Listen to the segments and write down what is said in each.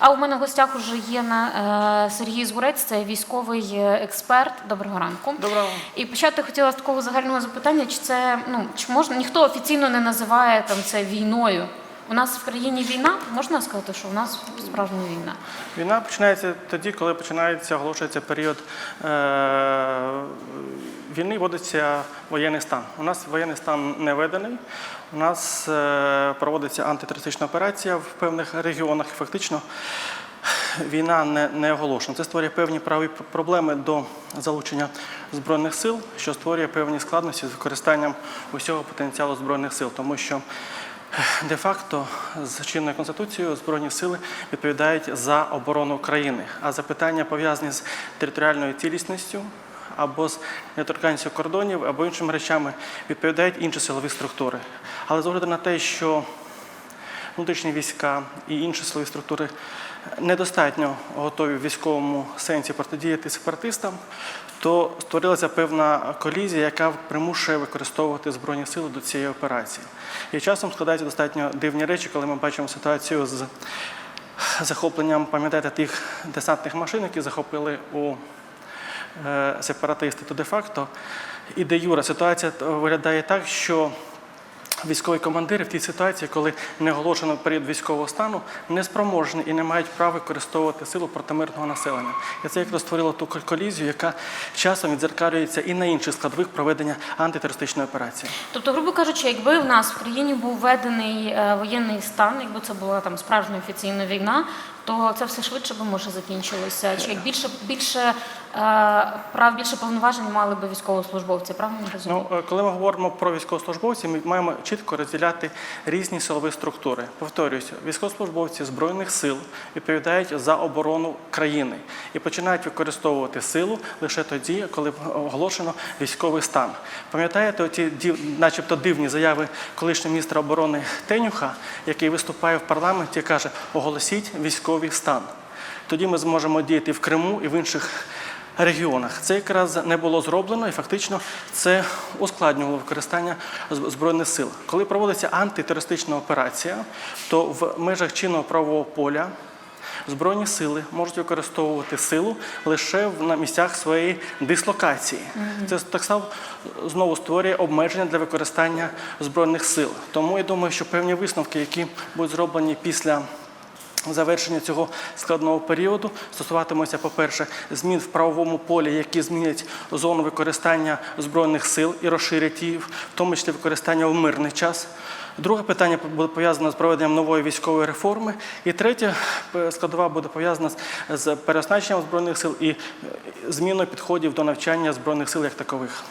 А у мене в гостях уже є на е, Сергій Згурець, це військовий е, експерт. Доброго ранку. Доброго. І почати хотіла з такого загального запитання, чи це ну чи можна ніхто офіційно не називає там це війною? У нас в країні війна, можна сказати, що у нас справжня війна. Війна починається тоді, коли починається оголошується період е- війни, вводиться воєнний стан. У нас воєнний стан не введений. У нас е- проводиться антитерористична операція в певних регіонах. Фактично війна не, не оголошена. Це створює певні правові проблеми до залучення збройних сил, що створює певні складності з використанням усього потенціалу збройних сил, тому що Де-факто з чинною конституцією збройні сили відповідають за оборону країни, а запитання пов'язані з територіальною цілісністю або з недоторканністю кордонів, або іншими речами відповідають інші силові структури. Але з огляду на те, що внутрішні війська і інші силові структури недостатньо готові в військовому сенсі протидіяти сепаратистам, то створилася певна колізія, яка примушує використовувати збройні сили до цієї операції. І часом складаються достатньо дивні речі, коли ми бачимо ситуацію з захопленням, пам'ятаєте, тих десантних машин, які захопили у сепаратисти, то де-факто і де юра ситуація виглядає так, що військові командири в тій ситуації, коли не оголошено період військового стану, не спроможні і не мають права використовувати силу проти мирного населення. І це якраз створило ту колізію, яка часом відзеркалюється і на інших складових проведення антитерористичної операції. Тобто, грубо кажучи, якби в нас в країні був введений е, воєнний стан, якби це була там справжня офіційна війна, то це все швидше би може закінчилося. Чи як більше більше е, прав, більше повноважень мали би військовослужбовці? Правильно розумію? Ну, коли ми говоримо про військовослужбовців, ми маємо чітко розділяти різні силові структури. Повторююся, військовослужбовці збройних сил відповідають за оборону країни і починають використовувати силу лише тоді, коли оголошено військовий стан. Пам'ятаєте, оті начебто дивні заяви колишнього міністра оборони Тенюха, який виступає в парламенті каже: оголосіть військовий стан. Тоді ми зможемо діяти в Криму і в інших регіонах. Це якраз не було зроблено, і фактично це ускладнювало використання збройних сил. Коли проводиться антитерористична операція, то в межах чинного правового поля. Збройні сили можуть використовувати силу лише на місцях своєї дислокації. Це так само знову створює обмеження для використання збройних сил. Тому я думаю, що певні висновки, які будуть зроблені після завершення цього складного періоду стосуватимуться, по-перше, змін в правовому полі, які змінять зону використання збройних сил і розширять її, в тому числі використання в мирний час. Друге питання буде пов'язане з проведенням нової військової реформи. І третя е, складова буде пов'язана з- з переоснащенням збройних сил і е, зміною підходів до навчання збройних сил як такових.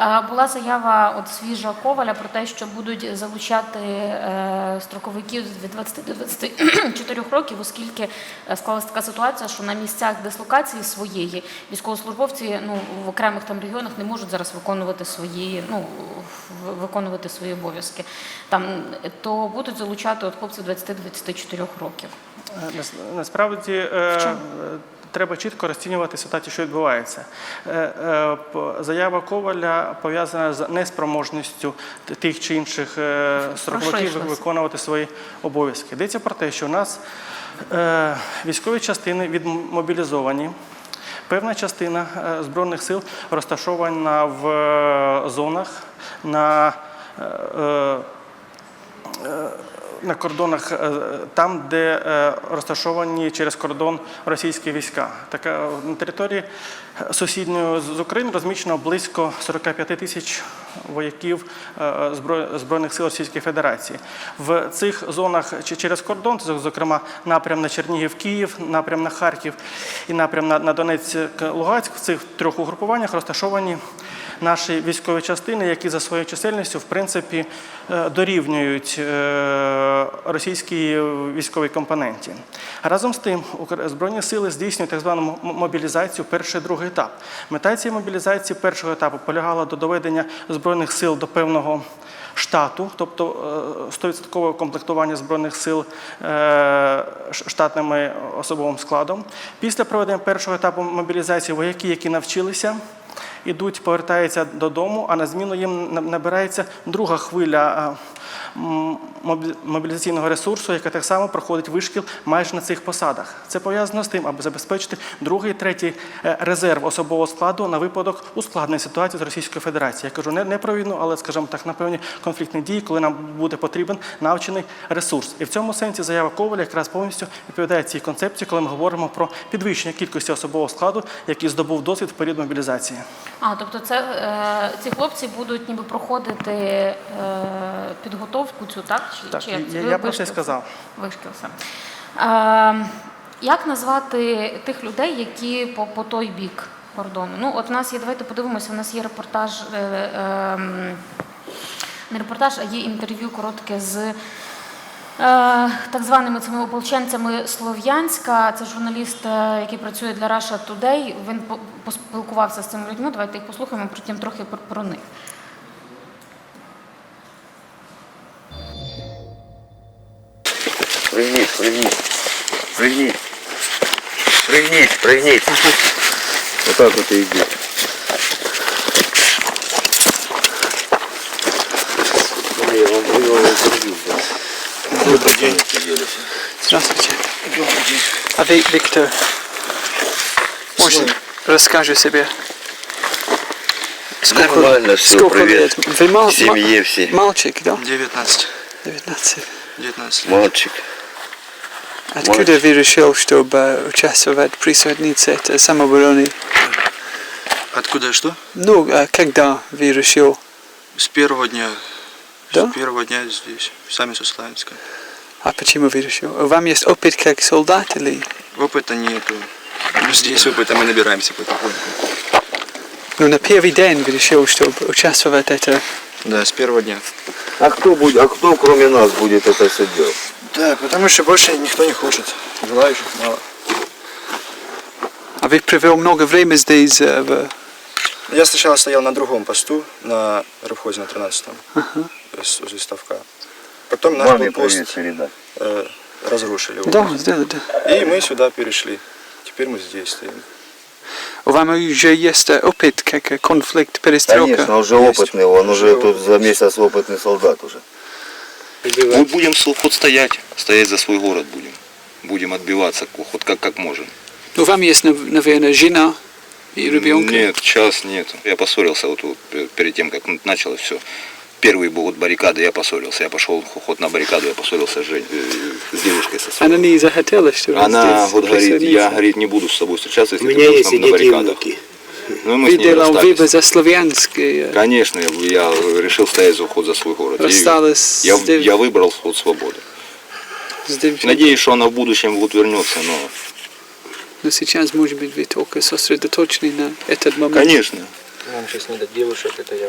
Е, Була заява от свіжа Коваля про те, що будуть залучати е, строковиків від 20 до 24 років, оскільки е, склалася така ситуація, що на місцях дислокації своєї військовослужбовці ну в окремих там регіонах не можуть зараз виконувати свої ну виконувати свої обов'язки. Там то будуть залучати от хлопців 20-24 років. Нас- Насправді чому? Треба чітко розцінювати ситуацію, що відбувається. Е, е, Заява Коваля пов'язана з неспроможністю тих чи інших е, строковиків виконувати свої обов'язки. Йдеться про те, що у нас військові частини відмобілізовані. Певна частина збройних сил розташована в зонах на на кордонах е, там, де е, розташовані через кордон російські війська. Така на території е, сусідньої з України розміщено близько 45 тисяч вояків е, збройних сил Російської Федерації. В цих зонах через кордон, зокрема напрям на Чернігів, Київ, напрям на Харків і напрям на, на Донецьк, Луганськ, в цих трьох угрупуваннях розташовані наші військові частини, які за своєю чисельністю в принципі е, дорівнюють е, російській військовій компоненті. Разом з тим, Збройні сили здійснюють так звану мобілізацію перший другий етап. Мета цієї мобілізації першого етапу полягала до доведення збройних сил до певного. Штату, тобто е, 100% комплектування збройних сил е, штатними особовим складом. Після проведення першого етапу мобілізації вояки, які навчилися, ідуть, повертаються додому, а на зміну їм на- набирається друга хвиля е, мобілізаційного ресурсу, яка так само проходить вишкіл майже на цих посадах. Це пов'язано з тим, аби забезпечити другий, третій е, резерв особового складу на випадок ускладненої ситуації з Російською Федерацією. Я кажу не, не про війну, але скажімо так, на певні конфліктні дії, коли нам буде потрібен навчений ресурс. І в цьому сенсі заява Коваля якраз повністю відповідає цій концепції, коли ми говоримо про підвищення кількості особового складу, який здобув досвід в період мобілізації. А, тобто це е, ці хлопці будуть ніби проходити е, підготовку цю, так? Чи, Так, чи як я- я про це сказав. Вишкіл сам. Е, як назвати тих людей, які по, по той бік кордону? Ну, от у нас є, давайте подивимося, у нас є репортаж. Е, е, не репортаж, а є інтерв'ю коротке з е, так званими цими ополченцями Слов'янська. Це журналіст, е, який працює для Russia Today. Він по- поспілкувався з цими людьми. Давайте їх послухаємо, потім трохи про них. Пригніть, пригніть. Пригніть. Пригніть, пригніть. Вот от і йде. Я вам воював Добрый день. Здравствуйте. Добрый день. А вы, Виктор, кто? Можно себе. Сколько, Нормально все, сколько привет. Лет? Вы мал, Семье все. Мальчик, да? 19. 19. 19 лет. Мальчик. Откуда вы решил, чтобы участвовать, присоединиться это самообороны? Откуда что? Ну, а когда вы решил? С первого дня. Да? С первого дня здесь, сами со Славянска. А почему вы решил? Вам есть опыт как солдат или? Опыта нету. Ну, Здесь опыта мы набираемся потихоньку. Ну, на первый день вы решил, чтобы участвовать это. Да, с первого дня. А кто будет, а кто кроме нас будет это все делать? Да, потому что больше никто не хочет. Желающих мало. А вы провел много времени здесь, э, в- Я сначала стоял на другом посту, на рыбхозе на 13-м, с- возле ставка. Потом наш был пост э, разрушили. его. Да, да, да. И мы сюда перешли. Теперь мы здесь стоим. У вас уже есть э, опыт, как э, конфликт, перестрелка? Конечно, он уже Есть. опытный, он уже Уже тут за месяц опытный солдат уже. Мы будем хоть стоять, стоять за свой город будем. Будем отбиваться хоть как, как можем. Ну, вам есть, нав- наверное, жена и ребенка? Нет, час нет. Я поссорился вот, пе- перед тем, как началось все. Первый был вот баррикады, я поссорился. Я пошел хоть на баррикаду, я поссорился с, Жень- э, с девушкой со своей. Она не захотела, чтобы Она вот говорит, я говорит, не буду с тобой встречаться, если У ты меня будешь есть на баррикадах. внуки. Ну, мы с ней Видела выбор за славянский. Конечно, я, я решил стоять за, хоть за свой город. Рассталась я, дев- я выбрал ход свободы. Надеюсь, что она в будущем вот вернется, но Но сейчас, может быть, вы только сосредоточены на этот момент. конечно. Нам сейчас не до девушек, это я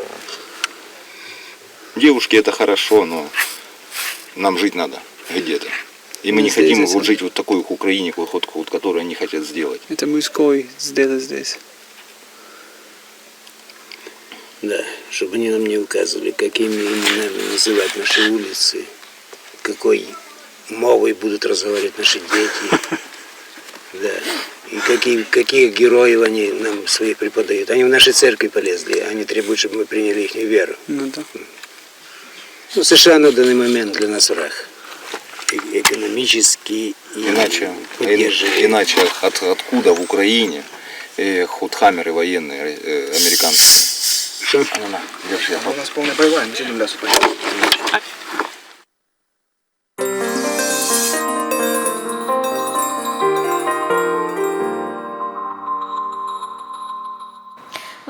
Девушки это хорошо, но нам жить надо где-то. И мы Ну, не хотим здесь, вот жить вот такой Украине, вот, вот, которую они хотят сделать. Это мужской сделать здесь. Да, чтобы они нам не указывали, какими именами называть наши улицы, какой мовой будут разговаривать наши дети. Да. И какие, каких героев они нам своих преподают. Они в наши церкви полезли, они требуют, чтобы мы приняли их веру. Ну да. Ну, США на данный момент для нас враг. И экономический и Иначе, поддерживает. иначе от, откуда в Украине э, хоть хаммеры военные э, американские. А держи, я У нас полная боевая, мы сидим в лесу.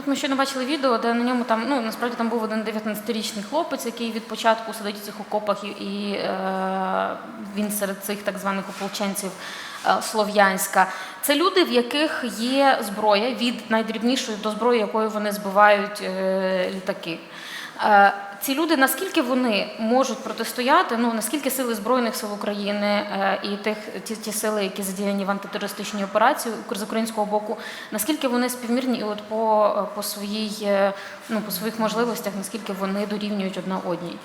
Ми щойно бачили відео, де на ньому там, ну насправді там був один 19-річний хлопець, який від початку сидить у цих окопах, і, і е, він серед цих так званих ополченців е, Слов'янська. Це люди, в яких є зброя від найдрібнішої до зброї, якою вони збивають е, літаки. Е, ці люди, наскільки вони можуть протистояти, ну наскільки сили Збройних сил України е, і тих ті, ті сили, які задіяні в антитерористичній операції з українського боку, наскільки вони співмірні і от по, е, по своїй е, ну по своїх можливостях, наскільки вони дорівнюють одна одній?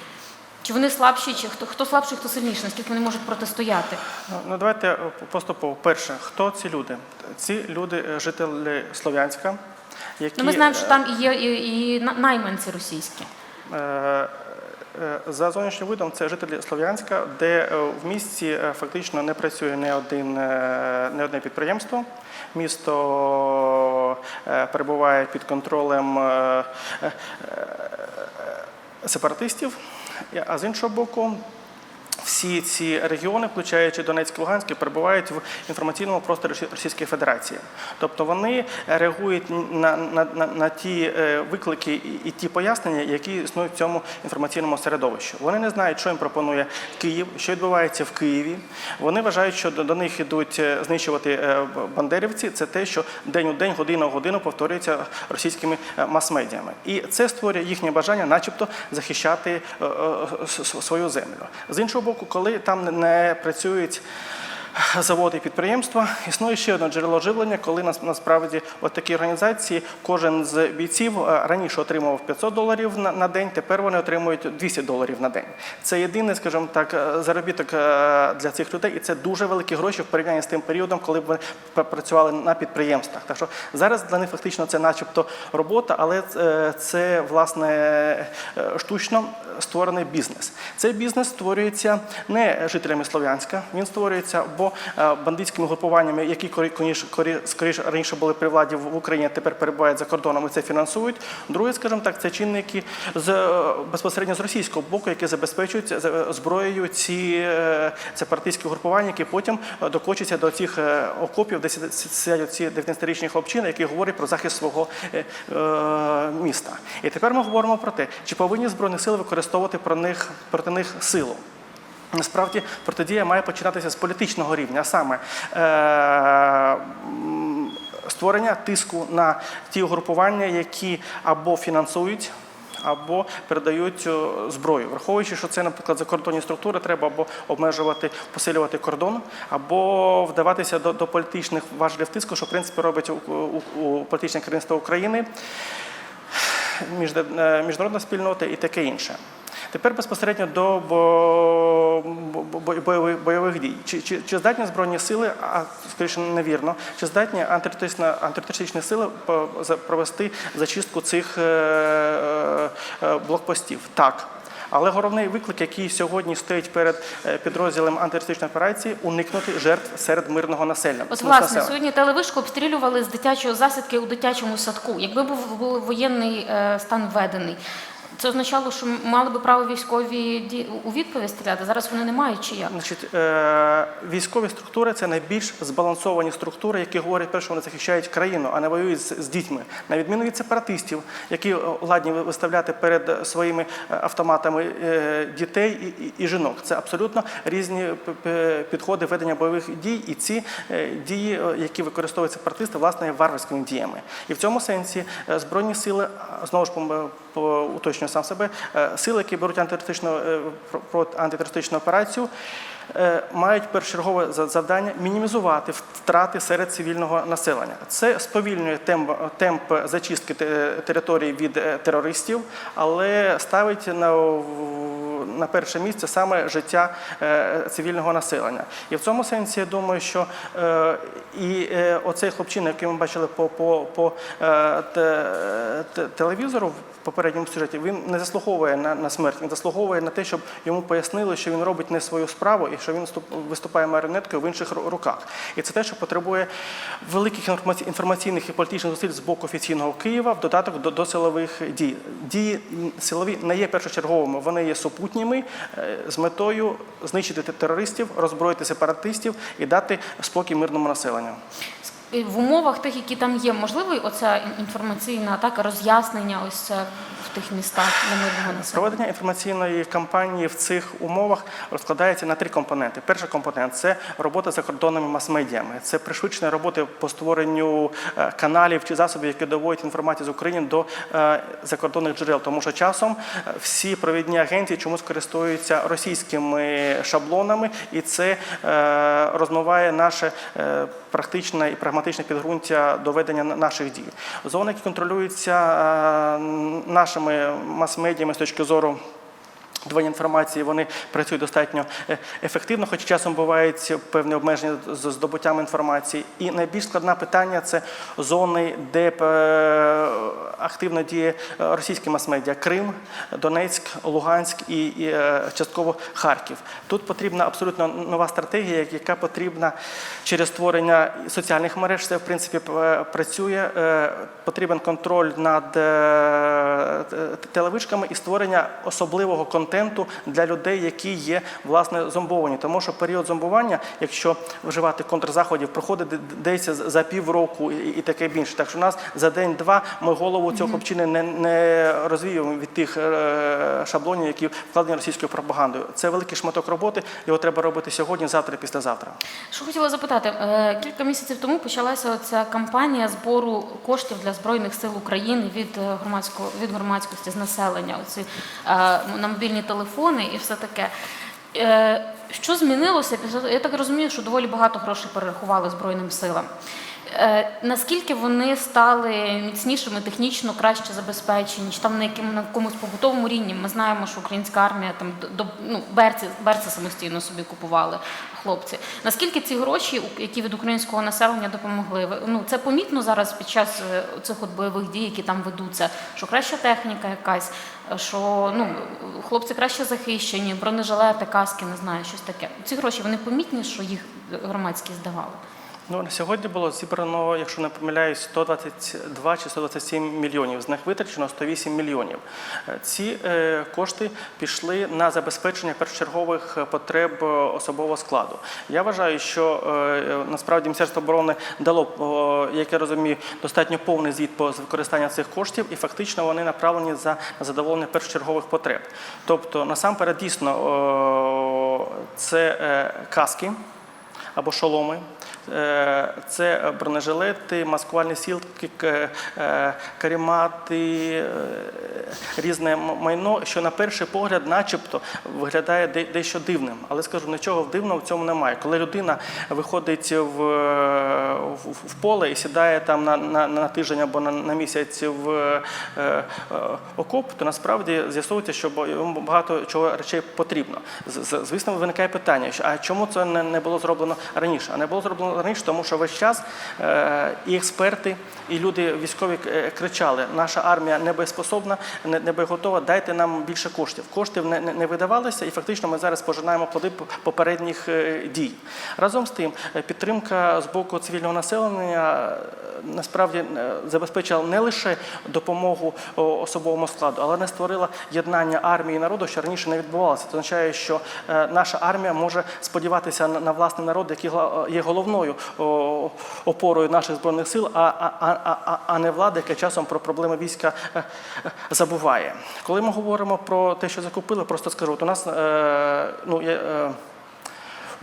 Чи вони слабші, чи хто хто слабший, хто сильніший, наскільки вони можуть протистояти? Ну, Ну, давайте поступово. Перше, хто ці люди? Ці люди жителі Слов'янська, які Ну ми знаємо, що там і є і, і на- найманці російські. Е, Е, За зовнішнім видом це жителі Слов'янська, де е, в місті фактично не працює не, один, не одне підприємство. Місто перебуває під контролем сепаратистів, а з іншого боку, всі ці регіони, включаючи Донецьк і Луганськ, перебувають в інформаційному просторі Російської Федерації. Тобто вони реагують на, на, на, на ті е, виклики і, ті пояснення, які існують в цьому інформаційному середовищі. Вони не знають, що їм пропонує Київ, що відбувається в Києві. Вони вважають, що до, них йдуть е, знищувати е, бандерівці. Це те, що день у день, година у годину повторюється російськими мас-медіями. І це створює їхнє бажання, начебто, захищати свою землю. З іншого боку, коли там не працюють заводи і підприємства, існує ще одне джерело живлення, коли нас- насправді от такі організації, кожен з бійців е, раніше отримував 500 доларів на, день, тепер вони отримують 200 доларів на день. Це єдиний, скажімо так, е, заробіток е, для цих людей, і це дуже великі гроші в порівнянні з тим періодом, коли б вони працювали на підприємствах. Так що зараз для них фактично це, начебто, робота, але це власне штучно створений бізнес. Цей бізнес створюється не жителями Слов'янська, він створюється або е, бандитськими групуваннями, які скоріше раніше були при владі в Україні, тепер перебувають за кордоном і це фінансують. Друге, скажімо так, це чинники з е, безпосередньо з російського боку, які забезпечують е, зброєю ці сепаратистські групування, які потім докочуються до цих окопів, де сидять- ці 19-річні хлопчини, які говорять про захист свого міста. І тепер ми говоримо про те, чи повинні збройні сили використовувати про них проти них силу. Насправді протидія має починатися з політичного рівня, а саме е, створення тиску на ті угрупування, які або фінансують. Або передають е, зброю, враховуючи, що це, наприклад, закордонні структури, треба або обмежувати, посилювати кордон, або вдаватися до, до політичних важелів тиску, що в принципі робить у, у, у політичне керівництво України е, міжнародна спільнота і таке інше. Тепер безпосередньо до бо- бо- бойових, дій. Чи, чи, чи здатні збройні сили, а скоріше невірно, чи здатні антитерористичні сили провести зачистку цих е, е, е, блокпостів? Так. Але головний виклик, який сьогодні стоїть перед підрозділом антитерористичної операції, уникнути жертв серед мирного населення. От власне сьогодні телевишку обстрілювали з дитячої засідки у дитячому садку. Якби був воєнний стан введений, це означало, що мали би право військові у відповідь стріляти. Зараз вони не мають чи як? Значить, е, військові структури це найбільш збалансовані структури, які говорять, перше, вони захищають країну, а не воюють з, з дітьми. На відміну від сепаратистів, які е, ладні виставляти перед своїми е, автоматами е, дітей і, і, і жінок. Це абсолютно різні підходи ведення бойових дій, і ці дії, які використовують сепаратисти, власне, є варварськими діями. І в цьому сенсі збройні сили знову ж уточнюю сам себе, е, сили, які беруть антитерористичну е, антитерористичну операцію. е, Мають першочергове за- завдання мінімізувати втрати серед цивільного населення. Це сповільнює темп, темп зачистки території від терористів, але ставить на, на перше місце саме життя е, цивільного населення. І в цьому сенсі я думаю, що е, і е, оцей хлопчина, який ми бачили по, по, по те- те- телевізору в попередньому сюжеті, він не заслуговує на, на смерть, він заслуговує на те, щоб йому пояснили, що він робить не свою справу і що він виступає маріонеткою в інших руках. І це те, що потребує великих інформаційних і політичних зусиль з боку офіційного Києва в додаток до, до силових дій. Дії силові не є першочерговими, вони є супутніми е, з метою знищити терористів, роззброїти сепаратистів і дати спокій мирному населенню. В умовах тих, які там є, можливо, оця інформаційна атака, роз'яснення ось це в тих містах для мирного населення. Проведення інформаційної кампанії в цих умовах розкладається на три компоненти. Перший компонент це робота з закордонними мас-медіями. Це пришвидшення роботи по створенню е, каналів чи засобів, які доводять інформацію з України до е, закордонних джерел. Тому що часом е, всі провідні агенції чомусь користуються російськими шаблонами, і це розмиває наше практичне і прагматичне підґрунтя до ведення наших дій. Зони, які контролюються е, нашими мас-медіями з точки зору Двоє інформації вони працюють достатньо е, ефективно, хоч часом бувають певні обмеження з здобуттям інформації. І найбільш складне питання це зони, де е, активно діє е, російські мас-медіа Крим, Донецьк, Луганськ і, частково Харків. Тут потрібна абсолютно нова стратегія, яка потрібна через створення соціальних мереж. Це в принципі працює. Потрібен контроль над телевишками і створення особливого контенту для людей, які є власне зомбовані. Тому що період зомбування, якщо вживати контрзаходів, проходить десь за півроку і, і таке більше. Так що у нас за день-два ми голову цього хлопчини не, не розвіюємо від тих е, шаблонів, які вкладені російською пропагандою. Це великий шматок роботи. Його треба робити сьогодні, завтра, післязавтра. Що хотіла запитати, Е, кілька місяців тому почалася ця кампанія збору коштів для збройних сил України від е, громадського від громадськості з населення. Оці на мобільні телефони і все таке. Е, Що змінилося? Я так розумію, що доволі багато грошей перерахували Збройним силам. Е, Наскільки вони стали міцнішими, технічно краще забезпечені, чи там на якому на якомусь побутовому рівні? Ми знаємо, що українська армія там до- ну берці, берці самостійно собі купували хлопці. Наскільки ці гроші, які від українського населення допомогли? Ну це помітно зараз під час е, цих от бойових дій, які там ведуться, що краща техніка якась, що ну хлопці краще захищені, бронежилети, каски, не знаю, щось таке. Ці гроші вони помітні, що їх громадські здавали. Ну, на сьогодні було зібрано, якщо не помиляюсь, 122 чи 127 мільйонів. З них витрачено 108 мільйонів. Е, Ці е, кошти пішли на забезпечення першочергових потреб особового складу. Я вважаю, що е, насправді Міністерство оборони дало, як я розумію, достатньо повний звіт по використанню цих коштів, і фактично вони направлені за задоволення першочергових потреб. Тобто, насамперед, дійсно, це каски або шоломи. Е, Це бронежилети, маскувальні сілки, к- е, е, різне майно, що на перший погляд, начебто, виглядає дещо дивним. Але скажу, нічого дивного в цьому немає. Коли людина виходить в, е, в, поле і сідає там на, на, на тиждень або на, на місяць в е, е, окоп, то насправді з'ясується, що йому багато чого речей потрібно. Звісно, виникає питання, а чому це не було зроблено раніше? А не було зроблено раніше, тому що весь час е, і експерти, і люди військові е, кричали: наша армія не боєспособна, не, не боєготова, дайте нам більше коштів. Коштів не, видавалося, і фактично ми зараз пожинаємо плоди попередніх е, дій. Разом з тим, підтримка з боку цивільного населення насправді забезпечила не лише допомогу особовому складу, але не створила єднання армії і народу, що раніше не відбувалося. Це означає, що наша армія може сподіватися на власний народ, який є головною о, опорою наших збройних сил, а, а, а, а, не влада, яка часом про проблеми війська е, е, забуває. Коли ми говоримо про те, що закупили, просто скажу, от у нас е, ну е,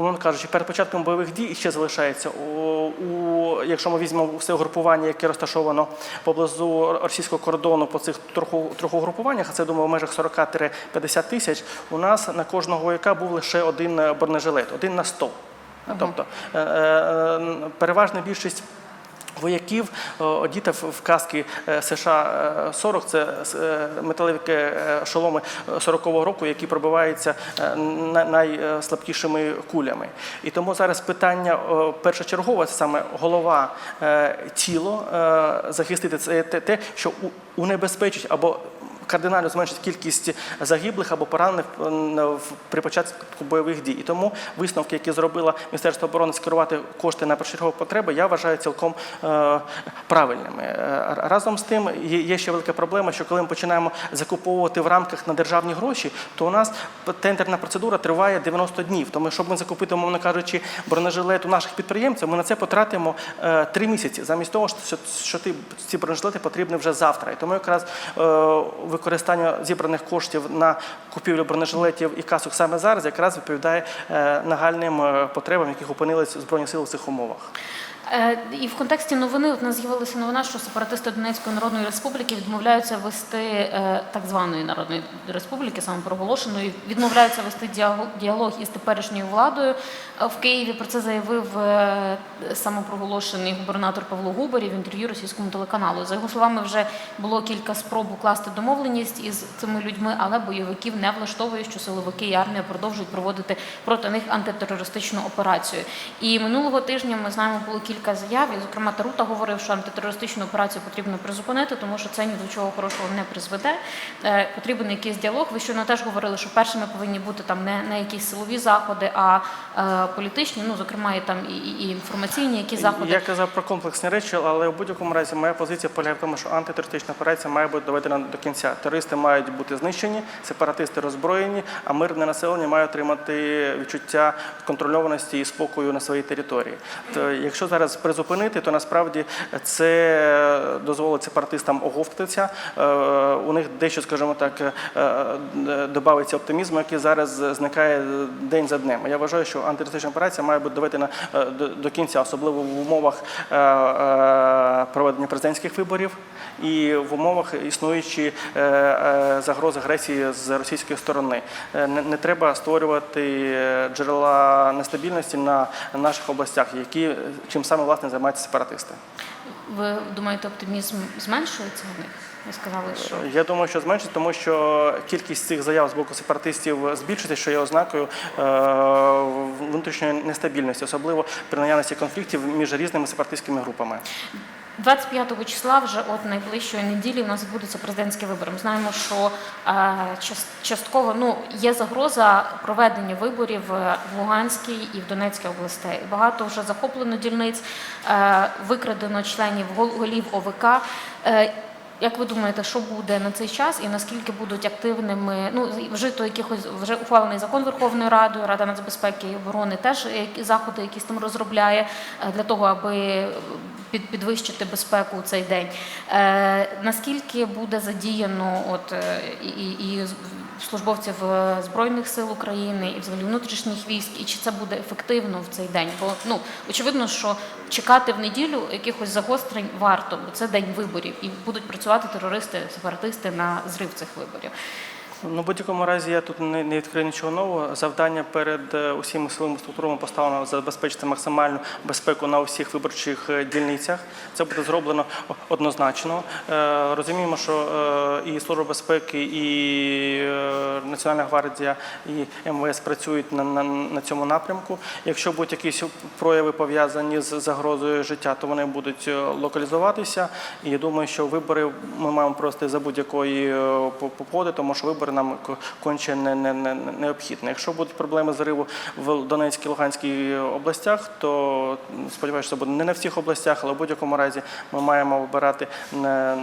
умовно кажучи, перед початком бойових дій ще залишається у, у якщо ми візьмемо все угрупування, яке розташовано поблизу російського кордону по цих троху угрупуваннях, а це думаю, в межах 40-50 тисяч. У нас на кожного вояка був лише один бронежилет, один на 100. Тобто е, е, переважна більшість. Вояків одіта в каски е, США е, 40, це металеві шоломи 40-го року, які пробиваються на- найслабкішими кулями. І тому зараз питання першочергове саме голова, тіло захистити це те, що унебезпечить або кардинально зменшить кількість загиблих або поранених е, при початку бойових дій. І тому висновки, які зробило Міністерство оборони скерувати кошти на першочергові потреби, я вважаю цілком е, правильними. Е, Разом з тим є, ще велика проблема, що коли ми починаємо закуповувати в рамках на державні гроші, то у нас тендерна процедура триває 90 днів. Тому щоб ми закупити, мовно кажучи, бронежилет у наших підприємців, ми на це потратимо три місяці, замість того, що, ти, ці бронежилети потрібні вже завтра. І тому якраз е, використання зібраних коштів на купівлю бронежилетів і касок саме зараз якраз відповідає е, нагальним е, потребам, яких опинились Збройні сили в цих умовах. Е, І в контексті новини от нас з'явилася новина, що сепаратисти Донецької Народної Республіки відмовляються вести е, так званої Народної Республіки, самопроголошеної, відмовляються вести діалог, із теперішньою владою е, в Києві. Про це заявив самопроголошений губернатор Павло Губарів в інтерв'ю російському телеканалу. За його словами, вже було кілька спроб укласти домовленість із цими людьми, але бойовиків не влаштовує, що силовики і армія продовжують проводити проти них антитерористичну операцію. І минулого тижня ми знаємо було кілька заяв. І, зокрема, Тарута говорив, що антитерористичну операцію потрібно призупинити, тому що це ні до чого хорошого не призведе. Е, Потрібен якийсь діалог. Ви щойно теж говорили, що першими повинні бути там не, не якісь силові заходи, а е, політичні, ну зокрема і там і, і, інформаційні якісь заходи. Я казав про комплексні речі, але в будь-якому разі моя позиція полягає в тому, що антитерористична операція має бути доведена до кінця. Терористи мають бути знищені, сепаратисти роззброєні, а мирне населення має отримати відчуття контрольованості і спокою на своїй території. То якщо зараз призупинити, то насправді це дозволить сепаратистам оговтатися. Е, У них дещо, скажімо так, е, е, додається оптимізму, який зараз зникає день за днем. Я вважаю, що антитерористична операція має бути доведена е, до, кінця, особливо в умовах е, е, проведення президентських виборів і в умовах існуючої е, е, загрози агресії з російської сторони. Е, Не, треба створювати е, джерела нестабільності на наших областях, які е, чим саме власне займаються сепаратисти. Ви думаєте, оптимізм зменшується в них? Ви сказали, що Я думаю, що зменшиться, тому що кількість цих заяв з боку сепаратистів збільшиться, що є ознакою е, внутрішньої нестабільності, особливо при наявності конфліктів між різними сепаратистськими групами. 25 числа, вже от найближчої неділі, у нас відбудуться президентські вибори. Ми знаємо, що е, час- частково ну є загроза проведення виборів е, в Луганській і в Донецькій областей. Багато вже захоплено дільниць, е, викрадено членів гол- голів ОВК. Як ви думаєте, що буде на цей час і наскільки будуть активними? Ну вжито якихось вже ухвалений закон Верховною Радою, Рада нацбезпеки і оборони теж заходи, якісь там розробляє е, для того, аби під, підвищити безпеку у цей день. Е, наскільки буде задіяно от е, і, і, і службовців е, збройних сил України і взагалі внутрішніх військ, і чи це буде ефективно в цей день? Бо ну очевидно, що чекати в неділю якихось загострень варто, бо це день виборів, і будуть працювати терористи, сепаратисти на зрив цих виборів. Ну, в будь-якому разі я тут не, відкрию нічого нового. Завдання перед е, усіма силовими структурами поставлено забезпечити максимальну безпеку на усіх виборчих е, дільницях. Це буде зроблено однозначно. Е, Розуміємо, що і Служба безпеки, і Національна гвардія, і МВС працюють на, на, на цьому напрямку. Якщо будуть якісь прояви пов'язані з загрозою життя, то вони будуть локалізуватися. І я думаю, що вибори ми маємо просто за будь-якої погоди, тому що вибори нам к- конче не, не, не, не- необхідні. Якщо будуть проблеми зриву в Донецькій Луганській областях, то сподіваюся, буде не на всіх областях, але в будь-якому разі ми маємо вибирати е,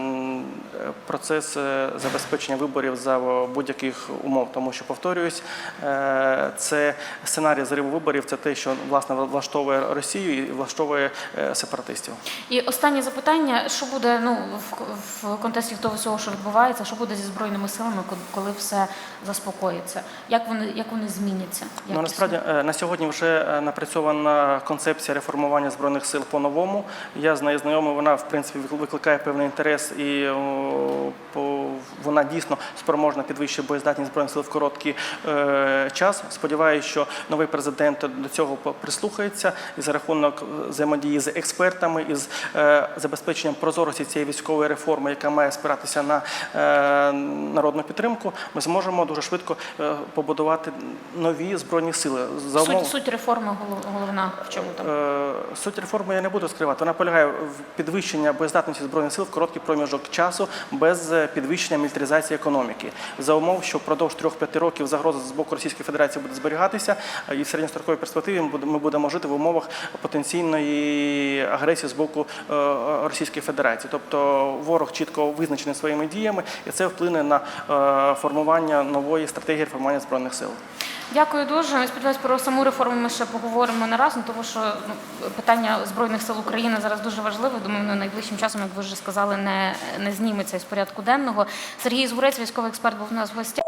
процес е, забезпечення виборів за будь-яких умов, тому що повторююсь, е, це сценарій зриву виборів, це те, що власне влаштовує Росію і влаштовує сепаратистів. І останнє запитання: що буде ну в, в контексті того всього, що відбувається, що буде зі збройними силами, коли все заспокоїться? Як вони як вони зміняться? Ну, насправді е, на сьогодні вже е, напрацьована концепція реформування збройних сил по-новому. Я з нею знайомий, вона в принципі викликає певний інтерес і по- вона дійсно спроможна підвищити боєздатність збройних сил в короткий е, час. Сподіваюся, що новий президент до цього прислухається і за рахунок взаємодії з експертами і з е, забезпеченням прозорості цієї військової реформи, яка має спиратися на е, народну підтримку, ми зможемо дуже швидко е, побудувати нові збройні сили за умов- Суть, суть реформи головна в чому там? Е, Суть реформи я не буду скривати. Вона полягає в підвищення боєздатності збройних сил в короткий проміжок часу без е, підвищення мілітаризації економіки. За умов, що впродовж 3-5 років загроза з боку Російської Федерації буде зберігатися, і в середньостроковій перспективі ми будемо жити в умовах потенційної агресії з боку Російської Федерації. Тобто ворог чітко визначений своїми діями, і це вплине на е, формування нової стратегії реформування збройних сил. Дякую дуже. Я сподіваюся, про саму реформу ми ще поговоримо не раз, ну, тому що ну, питання збройних сил України зараз дуже важливе. Думаю, воно найближчим часом, як ви вже сказали, не, не зніметься із порядку денного. Сергій Згурець, військовий експерт, був у нас в гостях.